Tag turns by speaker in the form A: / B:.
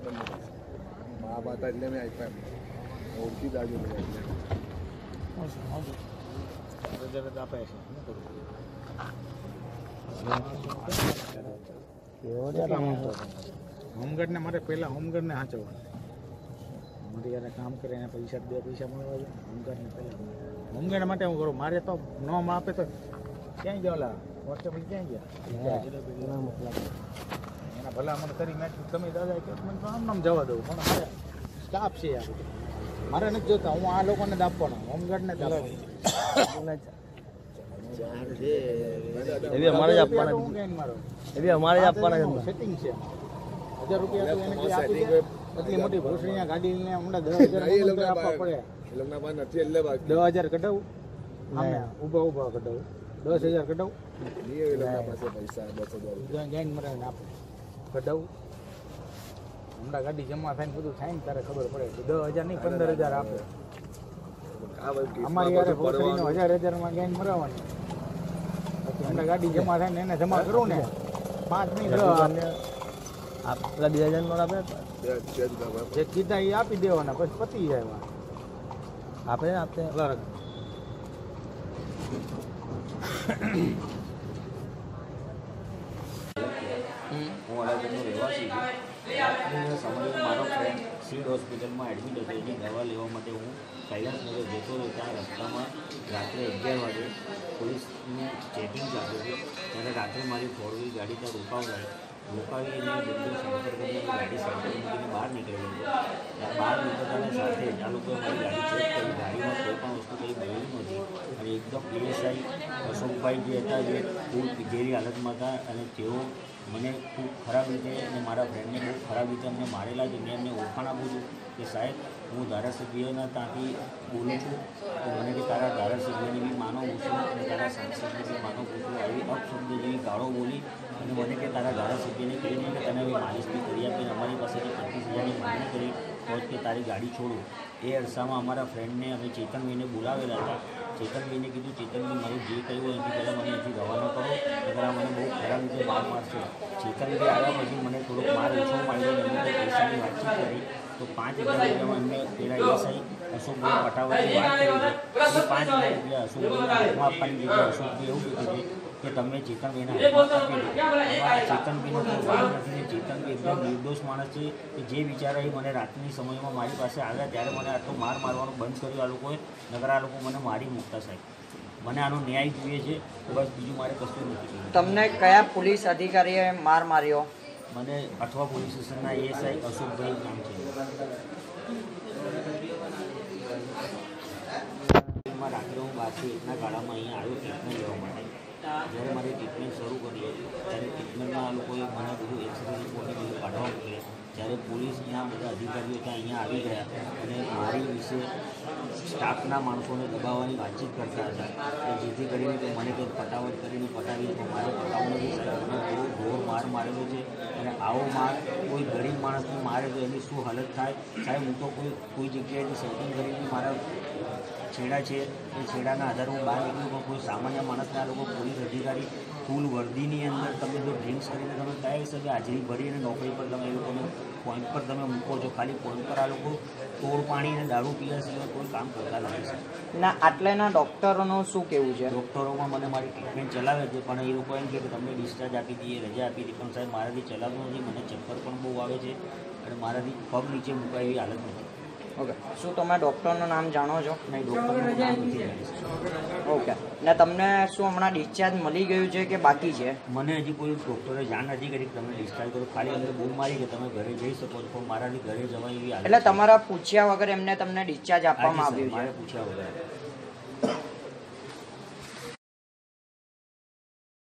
A: એટલે મેં આપ્યા ઓળખી દાજો મેં
B: હોમગાર્ડને મારે પહેલાં હોમગાર્ડને સાચવવાનું મારે યારે કામ કરે એને પૈસા બે પૈસા મળવા જોઈએ. હોમગાર્ડને પહેલાં હોમગાર્ડ માટે હું કરું? મારે તો ન આપે તો ક્યાંય ગયા ઓલા કોન્સ્ટેબલ ક્યાંય ગયા? એના ભલા મને કરી કીધું, તમે દાદા કે મને આમ નામ જવા દઉં પણ મારે સ્ટાફ છે યાર. મારે નથી જોતા હું આ લોકોને જ આપવાનો હોમગાર્ડને જ આપવાનો.
C: અમારે જ આપવાના
B: હું ક્યાંય મારો.
C: એવી અમારે જ આપવાના
B: સેટિંગ છે. હજાર રૂપિયા તો એને કોઈ આપી દે. એટલી મોટી ભૂસડીયા ગાડી હમણાં દસ હજાર આપવા પડે.
A: એ લોકોના પાસે નથી એટલે બાકી.
B: દસ હજાર કઢાવું. ઊભા ઊભા કઢાવું. દસ હજાર કઢાવું. એને આપો. કઢાવું હમણાં ગાડી જમા થાય ને બધું થાય ને ત્યારે ખબર પડે. કે દસ હજાર નહીં પંદર હજાર આપે. અમારી યારે ભૂસડીનો હજાર હજારમાં ગેંગ મરાવવાની પછી હમણાં ગાડી જમા થાય ને એને જમા કરું ને. પાંચ નહીં દસ. આપે.
C: આપલા બે હજાર નોટ આપે?
A: જ
B: કીધા એ આપી દેવાના પછી પતી જાય વાત.
C: આપે
D: હું અડાજણનો રહેવાસી છું. સમજો મારો ફ્રેન્ડ સિવિલ હોસ્પિટલમાં એડમિટ હતો એની દવા લેવા માટે હું કૈલાસનગર જતો હતો ત્યાં રસ્તામાં રાત્રે અગિયાર વાગે પોલીસનું ચેકિંગ ચાલતું હતું ત્યારે રાત્રે મારી ફોર વ્હીલ ગાડી ત્યાં રોકાવડાવી રોકાવી અને બિંદુ સેન્ટર કરીને ગાડી સેન્ટર મૂકીને બહાર નીકળેલો હતો. બહાર નીકળતાની સાથે જ આ લોકોએ મારી ગાડી ચેક કરી. ગાડીમાં કોઈ પણ વસ્તુ કંઈ મળેલી નહોતી. અને એકદમ પીએસઆઈ અશોકભાઈ જે હતા, જે ખૂબ ઘેરી હાલતમાં હતા અને તેઓ મને ખૂબ ખરાબ રીતે અને મારા ફ્રેન્ડને બહુ ખરાબ રીતે અમને મારેલા છે. મેં એમને ઓળખાણ આપું છું કે સાહેબ, હું ધારાસભ્યના ત્યાંથી બોલું છું. તો મને કે તારા ધારાસભ્યને બી માનો પૂછું અને તારા સાંસદને બી માનો પૂછું આવી અપશબ્દ જેવી ગાળો બોલી અને મને કે તારા ધારાસભ્યને કહીને કે તને હવે માલિશ કરી આપીને અમારી પાસેથી પચીસ હજારની માંગણી કરી. તો કે તારી ગાડી છોડું. એ અરસામાં અમારા ફ્રેન્ડને અમે ચેતનભાઈને બોલાવેલા હતા. ચેતનભાઈને કીધું, ચેતનભાઈ મારું જે કહ્યું હોય એથી પહેલાં મને અહીંથી રવાના કરો. આ મને બહુ ખરાબ રીતે માર મારશે. ચેતનભાઈ આવ્યા પછી મને થોડોક માર ઓછો માંડ્યો એમને પૈસાની વાતચીત કરી. તો પાંચ હજાર રૂપિયામાં એમને પેલા એસઆઈ અશોકભાઈ પટાવાની વાત કરી. પાંચ હજાર રૂપિયા અશોકભાઈ આપવાની જગ્યાએ અશોકભાઈ એવું કીધું કે તમે ચેતનભાઈના ચેતનભાઈનો કોઈ વાલ નથી ચેતનભાઈ એકદમ નિર્દોષ માણસ છે કે જે વિચારાએ મને રાતની સમયમાં મારી પાસે આવ્યા ત્યારે મને આટલો માર મારવાનું બંધ કર્યું આ લોકોએ. નગર આ લોકો મને મારી મૂકતા સાહેબ. મને આનો ન્યાય જોઈએ છે. બસ બીજું મારે કશું નથી
E: તમને કયા પોલીસ અધિકારીએ માર માર્યો?
D: મને અઠવા પોલીસ સ્ટેશનના એએસઆઈ અશોકભાઈ નામ છે. માં રાત્રે હું બારથી એકના ગાળામાં અહીંયા આવ્યો ટ્રીટમેન્ટ લેવા માટે. જ્યારે મારી ટ્રીટમેન્ટ શરૂ કરી ત્યારે ટ્રીટમેન્ટમાં આ લોકોએ મને બધું એક્સરે રિપોર્ટ બધું કાઢવા મોકલે પોલીસ ત્યાં બધા અધિકારીઓ ત્યાં અહીંયા આવી ગયા અને મારી વિશે સ્ટાફના માણસોને દબાવવાની વાતચીત કરતા હતા કે જેથી કરીને કે મને કંઈક પટાવટ કરીને પટાવી, તો મારે પટાવવું નથી સાહેબ ઘોર માર મારેલો છે. અને આવો માર, કોઈ ગરીબ માણસને મારે તો એની શું હાલત થાય? સાહેબ, હું તો કોઈ કોઈ જગ્યાએથી સેટિંગ કરીને મારા છેડા છે, એ છેડાના આધારે હું બહાર નીકળ્યું પણ કોઈ સામાન્ય માણસના લોકો, પોલીસ અધિકારી, ફૂલ વર્દીની અંદર તમે જો ડ્રિંક્સ કરીને તમે કયા હિસાબે હાજરી ભરી અને નોકરી પર તમે એ લોકોને પોઈન્ટ પર તમે મૂકો છો ખાલી પોઈન્ટ પર આ લોકો તોડ પાણી અને દારૂ પીવા સિવાય કોઈ કામ કરતા નથી.
E: ના આટલેના ડૉક્ટરોનું શું કેવું છે?
D: ડૉક્ટરોમાં મને મારી ટ્રીટમેન્ટ ચલાવે છે પણ એ લોકો એમ કે તમને ડિસ્ચાર્જ આપી દઈએ રજા આપી દઈએ પણ સાહેબ મારાથી ચલાવતું નથી મને ચક્કર પણ બહુ આવે છે અને મારાથી પગ નીચે મુકાય એવી હાલત નથી.
E: ઓકે. શું તમે ડૉક્ટરનું નામ જાણો છો?
D: નહીં ડૉક્ટરનું નામ નથી
E: ઓકે. ને તમને શું હમણાં ડિસ્ચાર્જ મળી ગયું છે કે બાકી છે?
D: મને હજી કોઈ ડૉક્ટરે જાણ નથી કરી તમે ડિસ્ચાર્જ કરો. ખાલી અમને બૂમ મારી કે તમે ઘરે જઈ શકો છો. મારાથી ઘરે એવી
E: એટલે તમારા પૂછ્યા વગર એમને તમને ડિસ્ચાર્જ આપવામાં આવ્યું છે.
D: પૂછ્યા વગર.